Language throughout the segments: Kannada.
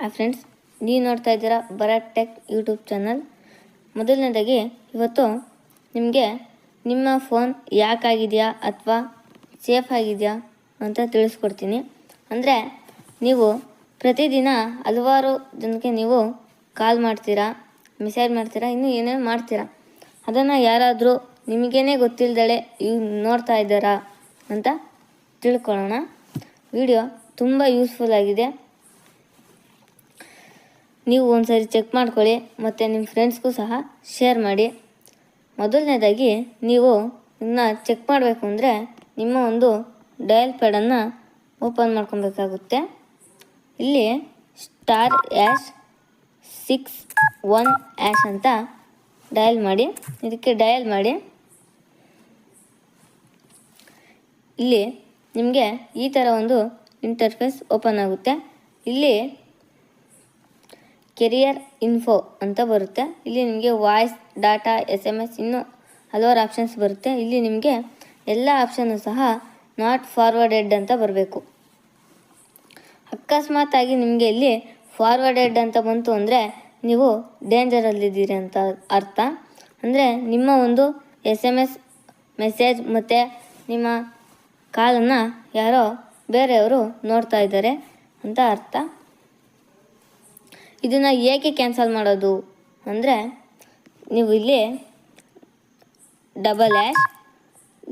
ಹಾಯ್ ಫ್ರೆಂಡ್ಸ್ ನೀವು ನೋಡ್ತಾ ಇದ್ದೀರಾ ಭರತ್ ಟೆಕ್ ಯೂಟ್ಯೂಬ್ ಚಾನಲ್. ಮೊದಲನೇದಾಗಿ, ಇವತ್ತು ನಿಮಗೆ ನಿಮ್ಮ ಫೋನ್ ಯಾಕಾಗಿದೆಯಾ ಅಥವಾ ಸೇಫ್ ಆಗಿದೆಯಾ ಅಂತ ತಿಳಿಸ್ಕೊಡ್ತೀನಿ. ಅಂದರೆ, ನೀವು ಪ್ರತಿದಿನ ಹಲವಾರು ಜನಕ್ಕೆ ನೀವು ಕಾಲ್ ಮಾಡ್ತೀರಾ ಮೆಸೇಜ್ ಮಾಡ್ತೀರಾ, ಇನ್ನೂ ಏನೇನು ಮಾಡ್ತೀರಾ. ಅದನ್ನು ಯಾರಾದರೂ ನಿಮಗೇನೆ ಗೊತ್ತಿಲ್ಲದಳೆ ಇವ್ ನೋಡ್ತಾ ಇದ್ದಾರಾ ಅಂತ ತಿಳ್ಕೊಳ್ಳೋಣ. ವಿಡಿಯೋ ತುಂಬ ಯೂಸ್ಫುಲ್ ಆಗಿದೆ. ನೀವು ಒಂದ್ಸರಿ ಚೆಕ್ ಮಾಡ್ಕೊಳ್ಳಿ, ಮತ್ತು ನಿಮ್ಮ ಫ್ರೆಂಡ್ಸ್ಗೂ ಸಹ ಶೇರ್ ಮಾಡಿ. ಮೊದಲನೇದಾಗಿ, ನೀವು ಇದನ್ನ ಚೆಕ್ ಮಾಡಬೇಕು ಅಂದರೆ ನಿಮ್ಮ ಒಂದು ಡಯಲ್ ಪ್ಯಾಡನ್ನು ಓಪನ್ ಮಾಡ್ಕೊಬೇಕಾಗುತ್ತೆ. ಇಲ್ಲಿ star hash six one hash ಅಂತ ಡಯಲ್ ಮಾಡಿ, ಇದಕ್ಕೆ ಡಯಲ್ ಮಾಡಿ. ಇಲ್ಲಿ ನಿಮಗೆ ಈ ಥರ ಒಂದು ಇಂಟರ್ಫೇಸ್ ಓಪನ್ ಆಗುತ್ತೆ. ಇಲ್ಲಿ ಕೆರಿಯರ್ ಇನ್ಫೋ ಅಂತ ಬರುತ್ತೆ. ಇಲ್ಲಿ ನಿಮಗೆ voice, data S M S ಇನ್ನೂ ಹಲವಾರು ಆಪ್ಷನ್ಸ್ ಬರುತ್ತೆ. ಇಲ್ಲಿ ನಿಮಗೆ ಎಲ್ಲ ಆಪ್ಷನ್ನು ಸಹ ನಾಟ್ ಫಾರ್ವರ್ಡೆಡ್ ಅಂತ ಬರಬೇಕು. ಅಕಸ್ಮಾತಾಗಿ ನಿಮಗೆ ಇಲ್ಲಿ ಫಾರ್ವರ್ಡೆಡ್ ಅಂತ ಬಂತು ಅಂದರೆ ನೀವು ಡೇಂಜರಲ್ಲಿದ್ದೀರಿ ಅಂತ ಅರ್ಥ. ಅಂದರೆ ನಿಮ್ಮ ಒಂದು ಎಸ್ ಎಂ ಎಸ್ ಮೆಸೇಜ್ ಮತ್ತು ನಿಮ್ಮ ಕಾಲನ್ನು ಯಾರೋ ಬೇರೆಯವರು ನೋಡ್ತಾ ಇದ್ದಾರೆ ಅಂತ ಅರ್ಥ. ಇದನ್ನು ಏಕೆ ಕ್ಯಾನ್ಸಲ್ ಮಾಡೋದು ಅಂದರೆ ನೀವು ಇಲ್ಲಿ double hash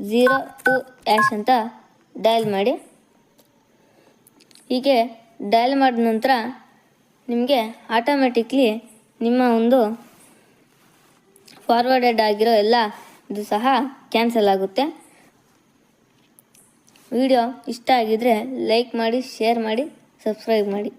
zero two hash ಅಂತ ಡಯಲ್ ಮಾಡಿ. ಹೀಗೆ ಡಯಲ್ ಮಾಡಿದ ನಂತರ ನಿಮಗೆ ಆಟೋಮೆಟಿಕ್ಲಿ ನಿಮ್ಮ ಒಂದು ಫಾರ್ವರ್ಡೆಡ್ ಆಗಿರೋ ಎಲ್ಲ ಇದು ಸಹ ಕ್ಯಾನ್ಸಲ್ ಆಗುತ್ತೆ. ವಿಡಿಯೋ ಇಷ್ಟ ಆಗಿದರೆ ಲೈಕ್ ಮಾಡಿ, ಶೇರ್ ಮಾಡಿ, ಸಬ್ಸ್ಕ್ರೈಬ್ ಮಾಡಿ.